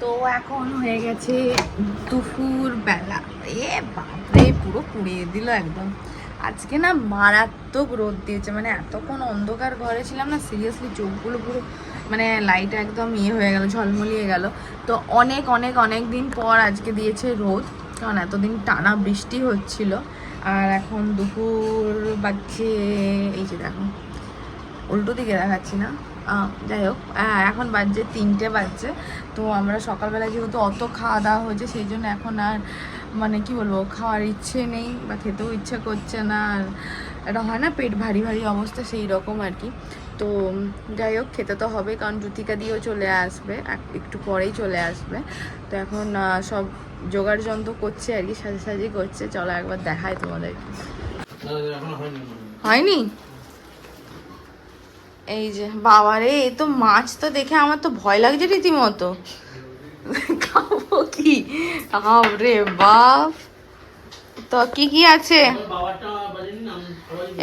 তো এখন হয়ে গেছে দুপুর বেলা। এ বাপরে, পুরো পুড়িয়ে দিল একদম। আজকে না মারাত্মক রোদ দিয়েছে মানে এতক্ষণ অন্ধকার ঘরে ছিলাম না সিরিয়াসলি চোখগুলো পুরো মানে লাইট একদম ইয়ে হয়ে গেল, ঝলমলিয়ে গেল। তো অনেক অনেক অনেক দিন পর আজকে দিয়েছে রোদ, কারণ এতদিন টানা বৃষ্টি হচ্ছিল। আর এখন দুপুর বাজছে, এই যে দেখো, উল্টো দিকে দেখাচ্ছি না। যাই হোক হ্যাঁ, এখন বাজছে তিনটে বাজছে। তো আমরা সকালবেলা যেহেতু অত খাওয়া দাওয়া হয়েছে সেই জন্য এখন আর মানে কি বলব খাওয়ার ইচ্ছে নেই বা খেতেও ইচ্ছে করছে না। আর এটা হয় না পেট ভারী ভারী অবস্থা সেই রকম আর কি। তো যাই হোক খেতে তো হবে কারণ জুতিকা দিয়েও চলে আসবে একটু পরেই চলে আসবে। তো এখন সব জোগাড় যন্ত্র করছে আর কি সাজে সাজি করছে। চলো একবার দেখায় তোমাদের হয়নি? এই যে, বাবারে এ তো মাছ তো দেখে আমার তো ভয় লাগছে রীতিমতো। খাব কি? রে বাপ। তো কি কি আছে?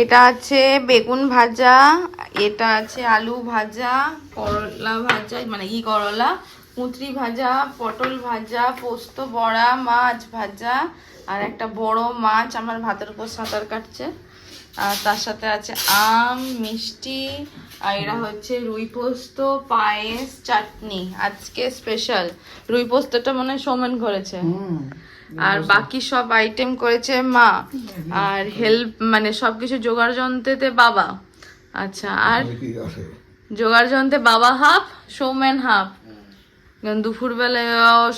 এটা আছে বেগুন ভাজা, এটা আছে আলু ভাজা, করলা ভাজা মানে ই করলা কুঁতরি ভাজা, পটল ভাজা, পোস্ত বড়া, মাছ ভাজা, আর একটা বড় মাছ আমার ভাতের উপর সাঁতার কাটছে। আর তার সাথে আছে আম, মিষ্টি আর এরা হচ্ছে রুই পোস্ত পায়েস চাটনি। আজকে স্পেশাল রুই পোস্তটা মনে হয় সৌমেন করেছে। আর বাকি সব আইটেম করেছে মা। আর হেল্প মানে সবকিছু জোগাড় যন্ত্রেতে বাবা। আচ্ছা আর জোগাড় যন্ত্রে বাবা হাফ সৌমেন হাফ। দুপুর বেলায়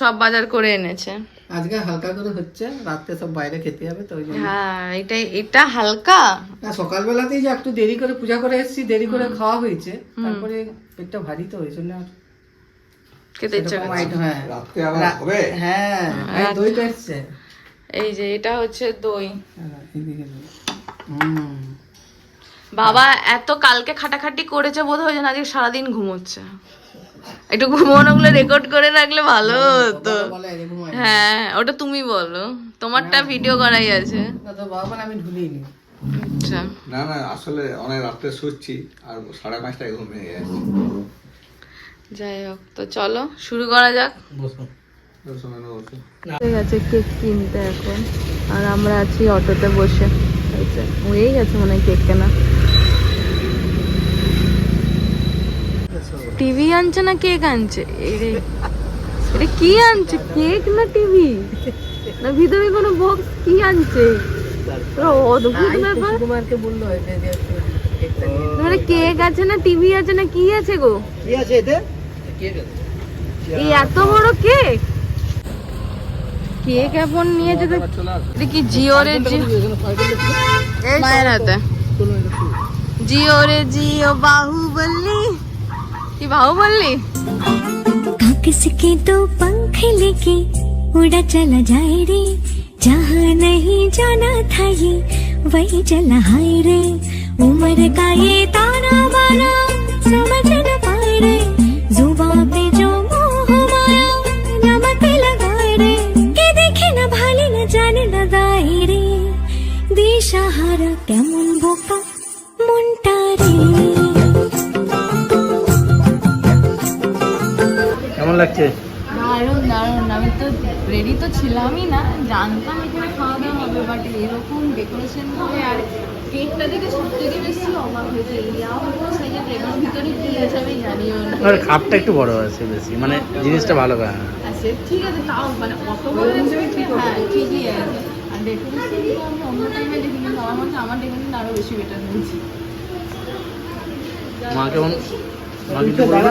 সব বাজার করে এনেছে। আজকে হালকা করে হচ্ছে রাত্রে সব বাইরে খেতে হবে তো হ্যাঁ এটা এটা হালকা। না সকালবেলাতেই যে একটু দেরি করে পূজা করে এসেছি দেরি করে খাওয়া হয়েছে তারপরে পেটটা ভারী তো খেতে ইচ্ছা হ্যাঁ। রাত্রে আবার হবে? হ্যাঁ এই দইটা এসছে। এই যে এটা হচ্ছে দই। হ্যাঁ, দই। বাবা এত কালকে খাটাখাটি করেছে বোধ হয় যেন আজকে সারাদিন ঘুমোচ্ছে। একটু ঘুমানোগুলো রেকর্ড করে রাখলে ভালো হতো। হয়। হ্যাঁ ওটা তুমি বলো। তোমারটা ভিডিও করাই আছে। আমি ঢুলিনি আচ্ছা। না না আসলে অনেক রাত্রে শুচ্ছি আর সাড়ে পাঁচটায় ঘুম ভেঙে গেছে। যাই হোক তো চলো শুরু করা যাক। হয়ে গেছে কেক কিনতে এখন আর আমরা আছি অটোতে বসে। হয়েই গেছে মনে হয় কেক কেনা। টিভি আনছে না কেক আনছে? এরে এটা কি আনছে? কেক না টিভি? না ভিতরে কোনো বক্স কি আনছে? অদ্ভুত ব্যাপার। কুমারকে বলল নিয়ে কেক আছে না টিভি আছে না কি আছে গো? কি আছে এতে? এই এত বড় কেক? কেক এখন নিয়েছে তো এটা কি মায়ের হাতে। জিও রে জিও বাহুবলি। কি বাহুবলি काकस के दो पंख लेके उड़ा चला जाए रे जहाँ नहीं जाना था ये वही चला हाय रे उम्र का ये ताना बाना समझ न पाए रे जुबा पे जो मोह माया नमक लगाए रे के देखे न भाले न जाने न दाए रे দিশাহারা কেমন লাগছে দারুণ দারুণ। আমি তো রেডি তো ছিলামই না। জানতাম এখানে খাওয়া দাওয়া হবে বাট এরকম ডেকোরেশন হবে আর কেকটা দেখে সব থেকে বেশি অবাক হয়েছে। ইয়া বড় সাইজের কেকের ভিতরে কি আছে আমি জানিও না। আর কাপটা একটু বড় আছে বেশি মানে জিনিসটা ভালো হ্যাঁ আচ্ছা ঠিক আছে তাও মানে অত বড় হিসেবে হ্যাঁ ঠিকই আছে। আর ডেকোরেশন তো আমি অন্য টাইমে দেখি কিন্তু আমার আমার ডেকোরেশন আরও বেশি বেটার হয়েছে। মা কেমন? মা কিছু বলবে?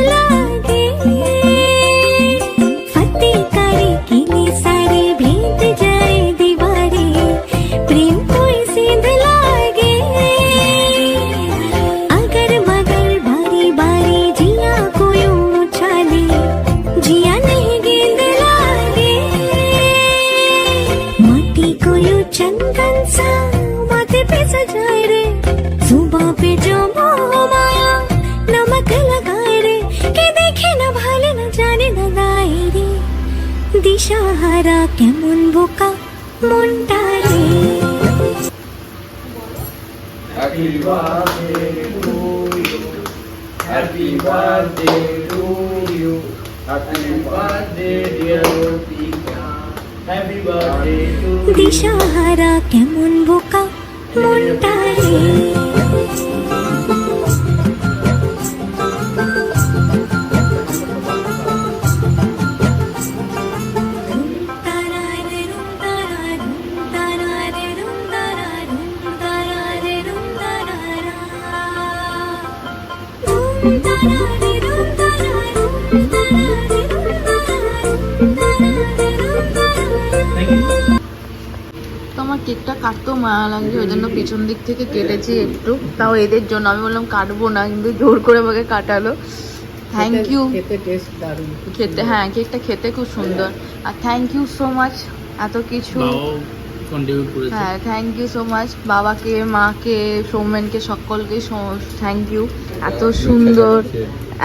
দিশাহারা কেমন বোকা মনটা রে দিশাহারা কেমন বোকা মনটা রে কেকটা কাটতেও মায়া লাগছে ওই জন্য পিছন দিক থেকে কেটেছি একটু। তাও এদের জন্য আমি বললাম কাটবো না কিন্তু জোর করে আমাকে কাটালো। থ্যাংক ইউ খেতে টেস্ট দারুণ। খেতে হ্যাঁ কেকটা খেতে খুব সুন্দর। আর থ্যাংক ইউ সো মাচ এত কিছু। হ্যাঁ থ্যাংক ইউ সো মাচ বাবাকে মাকে সৌমেনকে সকলকে থ্যাংক ইউ এত সুন্দর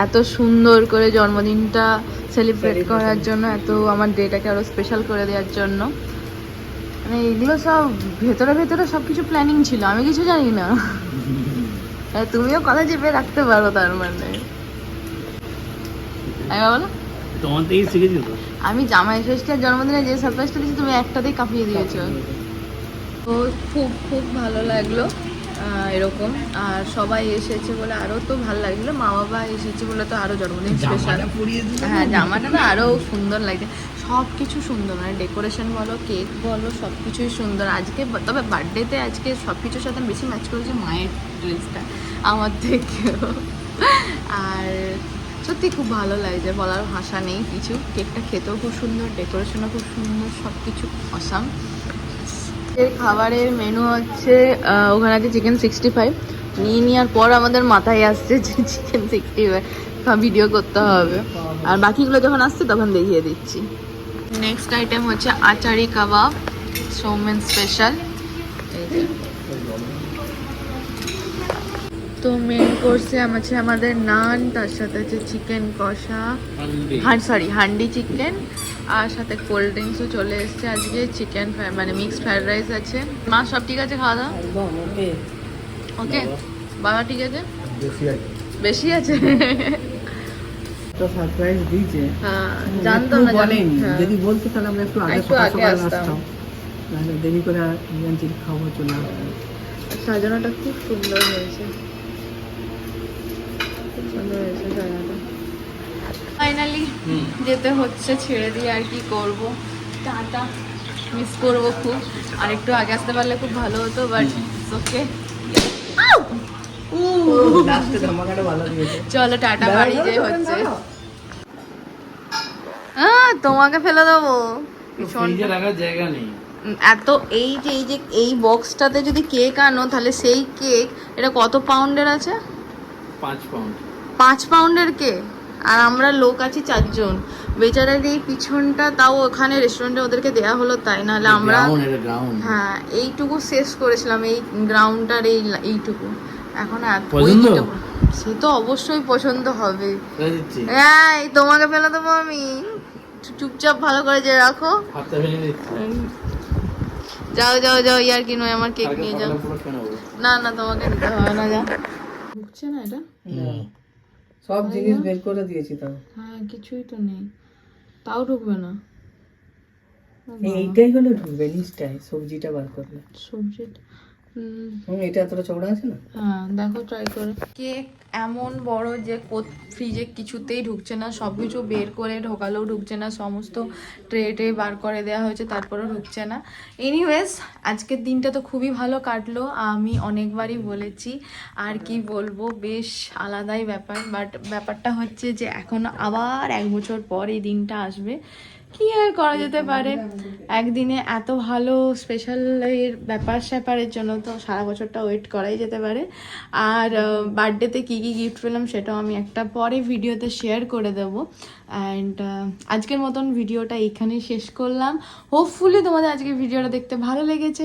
এত সুন্দর করে জন্মদিনটা সেলিব্রেট করার জন্য এত আমার ডেটাকে আরও স্পেশাল করে দেওয়ার জন্য। মানে এগুলো সব ভেতরে ভেতরে সব কিছু প্ল্যানিং ছিল আমি কিছু জানি না। হ্যাঁ, তুমিও কথা চেপে রাখতে পারো তার মানে। আমি বলো তোমার থেকেই শিখেছি তো। আমি জামাই ষষ্ঠীর জন্মদিনে যে সারপ্রাইজটা দিয়েছি তুমি একটাতেই কাঁপিয়ে দিয়েছ। তো খুব খুব ভালো লাগল। এরকম। আর সবাই এসেছে বলে আরও তো ভালো লাগল। মা বাবা এসেছে বলে তো আরও জন্মদিন স্পেশাল হ্যাঁ জামাটা না আরও সুন্দর লাগছে। সব কিছু সুন্দর মানে ডেকোরেশন বলো কেক বলো সব কিছুই সুন্দর। আজকে তবে বার্থডেতে আজকে সব কিছুর সাথে বেশি ম্যাচ করেছে মায়ের ড্রেসটা আমার থেকেও। আর সত্যি খুব ভালো লাগছে বলার ভাষা নেই কিছু। কেকটা খেতেও খুব সুন্দর ডেকোরেশনও খুব সুন্দর সব কিছু অসাম এর খাবারের মেনু হচ্ছে ওখানে আছে চিকেন সিক্সটি ফাইভ নিয়ে নেওয়ার পর আমাদের মাথায় আসছে যে চিকেন সিক্সটি ফাইভ ভিডিও করতে হবে। আর বাকিগুলো যখন আসছে তখন দেখিয়ে দিচ্ছি। নেক্সট আইটেম হচ্ছে আচারি কাবাব সৌমেন স্পেশাল তো মেন কোর্সে আছে আমাদের নান তার সাথে আছে চিকেন কষা হ্যাঁ সরি হান্ডি চিকেন আর সাথে কোল্ড ড্রিঙ্কসও চলে এসেছে আজকে চিকেন মানে মিক্সড ফ্রাইড রাইস আছে। মা সব ঠিক আছে খাওয়া দাওয়া? ওকে বাবা ঠিক আছে? বেশি আছে। তো সারপ্রাইজ দিয়েছে। হ্যাঁ জানতাম না বলেনি হ্যাঁ। যদি বলতো তাহলে আমরা একটু আগে সকাল আসতাম। আসতাম। দেরি করে জানছি চলে আসতাম সাজানোটা খুব সুন্দর হয়েছে। হয়েছে ফাইনালি যেতে হচ্ছে ছেড়ে দিয়ে আর কি করব। টাটা। মিস করব খুব। আর একটু আগে আসতে পারলে খুব ভালো হতো বাট ওকে চলো টাটা বাড়ি যে হচ্ছে। তোমাকে ফেলে দেবো। জায়গা নেই। এত এই যে এই যে এই বক্সটাতে যদি কেক আনো তাহলে সেই কেক এটা কত পাউন্ডের আছে? পাঁচ পাউন্ড পাঁচ পাউন্ডের কে? আর আমরা লোক আছি চারজন। বেচারার এই পিছনটা তাও ওখানে রেস্টুরেন্টে ওদেরকে দেয়া হলো তাই নাহলে আমরা হ্যাঁ এইটুকু শেষ করেছিলাম এই গ্রাউন্ডটার এই এইটুকু। এখন সে তো অবশ্যই পছন্দ হবে। এই তোমাকে ফেলে দেবো আমি। চুপচাপ ভালো করে যে রাখো। যাও যাও যাও ইয়ার কি নয় আমার কেক নিয়ে যাও। না না তোমাকে নিতে হবে না যা। ঢুকছে না এটা? সব জিনিস বের করে দিয়েছি তাও। হ্যাঁ কিছুই তো নেই। তাও ঢুকবে না। এইটাই হলো ঢুকবে নিশ্চয় সবজিটা বার করলে। সবজিটা এটা এতটা চওড়া আছে না? হ্যাঁ দেখো ট্রাই করে। কেক এমন বড় যে ফ্রিজে কিছুতেই ঢুকছে না সব কিছু বের করে ঢোকালেও ঢুকছে না সমস্ত ট্রে ট্রে বার করে দেওয়া হয়েছে তারপরেও ঢুকছে না। এনিওয়েজ আজকের দিনটা তো খুবই ভালো কাটলো আমি অনেকবারই বলেছি আর কি বলব বেশ আলাদাই ব্যাপার বাট ব্যাপারটা হচ্ছে যে এখন আবার এক বছর পর এই দিনটা আসবে। কি আর করা যেতে পারে। একদিনে এত ভালো স্পেশাল এর ব্যাপার স্যাপারের জন্য তো সারা বছরটা ওয়েট করাই যেতে পারে। আর বার্থডেতে কী কী গিফট পেলাম সেটাও আমি একটা পরে ভিডিওতে শেয়ার করে দেবো। অ্যান্ড আজকের মতন ভিডিওটা এইখানেই শেষ করলাম। হোপফুলি তোমাদের আজকের ভিডিওটা দেখতে ভালো লেগেছে।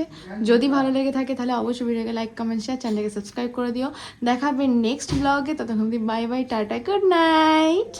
যদি ভালো লেগে থাকে তাহলে অবশ্যই ভিডিওকে লাইক কমেন্ট শেয়ার চ্যানেলকে সাবস্ক্রাইব করে দিও। দেখাবে নেক্সট ব্লগে ততক্ষণ bye bye tata good night